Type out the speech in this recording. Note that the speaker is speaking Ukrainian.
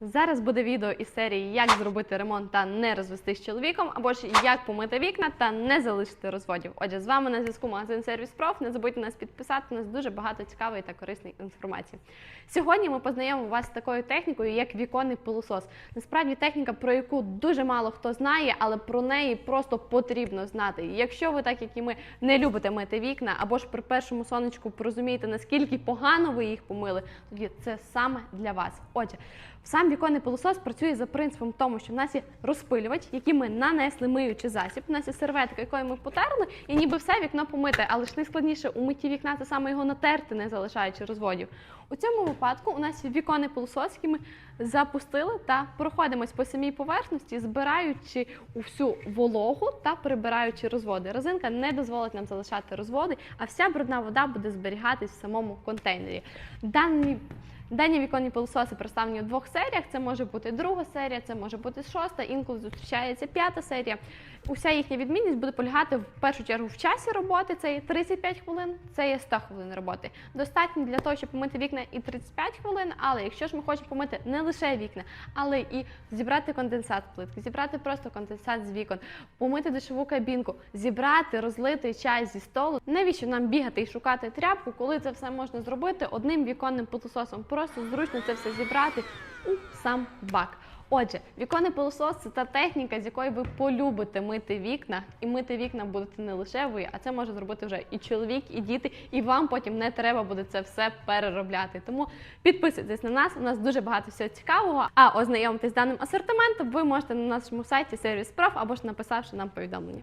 Зараз буде відео із серії Як зробити ремонт та не розвестись з чоловіком, або ж як помити вікна та не залишити розводів. Отже, з вами на зв'язку магазин Сервіс Проф. Не забудьте нас підписати. У нас дуже багато цікавої та корисної інформації. Сьогодні ми познайомимо вас з такою технікою, як віконний пилосос. Насправді техніка, про яку дуже мало хто знає, але про неї просто потрібно знати. Якщо ви, так як і ми, не любите мити вікна, або ж при першому сонечку порозумієте, наскільки погано ви їх помили, тоді це саме для вас. Отже, сам віконний пилосос працює за принципом тому, що в нас є розпилювач, який ми нанесли миючий засіб. У нас є серветка, якою ми потерли, і ніби все вікно помите. Але ж найскладніше у митті вікна це саме його натерти, не залишаючи розводів. У цьому випадку у нас є віконний пилосос, який ми запустили та проходимось по самій поверхності, збираючи усю вологу та прибираючи розводи. Резинка не дозволить нам залишати розводи, а вся брудна вода буде зберігатись в самому контейнері. Дані Дані віконні пилососи представлені у двох серіях. Це може бути друга серія, це може бути шоста, інколи зустрічається п'ята серія. Уся їхня відмінність буде полягати в першу чергу в часі роботи. Це є 35 хвилин, це є 100 хвилин роботи. Достатньо для того, щоб помити вікна і 35 хвилин. Але якщо ж ми хочемо помити не лише вікна, але і зібрати конденсат плитки, зібрати просто конденсат з вікон, помити душову кабінку, зібрати, розлити чай зі столу. Навіщо нам бігати і шукати тряпку, коли це все можна зробити одним віконним пилососом? Просто зручно це все зібрати у сам бак. Отже, віконний пилосос це та техніка, з якої ви полюбите мити вікна, і мити вікна будете не лише ви, а це може зробити вже і чоловік, і діти, і вам потім не треба буде це все переробляти. Тому підписуйтесь на нас. У нас дуже багато всього цікавого. А ознайомитись з даним асортиментом ви можете на нашому сайті Сервіс Проф або ж написавши нам повідомлення.